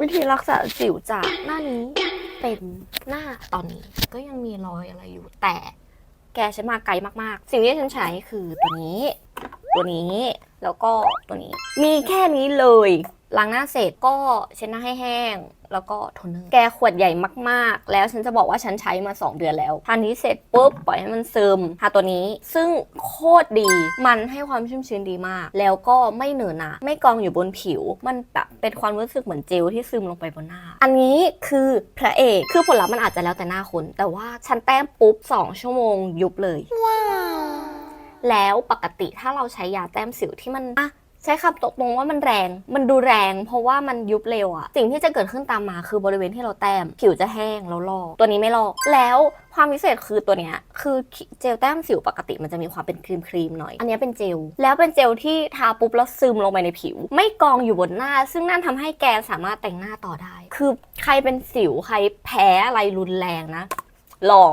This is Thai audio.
วิธีรักษาสิวจากหน้านี้เป็นหน้าตอนนี้ก็ยังมีรอยอะไรอยู่แต่แกฉันมาไกลมากๆ สิ่งที่ฉันใช้คือตัวนี้ ตัวนี้แล้วก็ตัวนี้ มีแค่นี้เลย ล้างหน้าเสร็จก็เช็ดหน้าให้แห้ง แล้วก็โทนเนอร์แกขวดใหญ่มากๆ แล้วฉันจะบอกว่าฉันใช้มา 2 เดือนแล้วทานนี้เสร็จปุ๊บปล่อยให้มันซึมทาตัวนี้ ซึ่งโคตรดีมันให้ความชุ่มชื้นดีมาก แล้วก็ไม่เหนอะหนะไม่กองอยู่บนผิว มันแบบเป็นความรู้สึกเหมือนเจลที่ซึมลงไปบนหน้า อันนี้คือพระเอกคือผลลัพธ์มันอาจจะแล้วแต่หน้าคน แต่ว่าฉันแต้มปุ๊บ2ชั่วโมงยุบเลยแล้วปกติถ้าเราใช้ยาแต้มสิวที่มันอะ ใช้คำตกตรงว่ามันแรง มันดูแรง เพราะว่ามันยุบเร็วอะสิ่งที่จะเกิดขึ้นตามมาคือบริเวณที่เราแต้ม ผิวจะแห้งแล้วลอก ตัวนี้ไม่ลอก แล้วความพิเศษคือตัวเนี้ยคือเจลแต้มสิวปกติมันจะมีความเป็นครีมครีมๆหน่อย อันนี้เป็นเจล แล้วเป็นเจลที่ทาปุ๊บแล้วซึมลงไปในผิว ไม่กองอยู่บนหน้า ซึ่งนั่นทำให้แกสามารถแต่งหน้าต่อได้ คือใครเป็นสิวใครแพ้อะไรรุนแรงนะลอง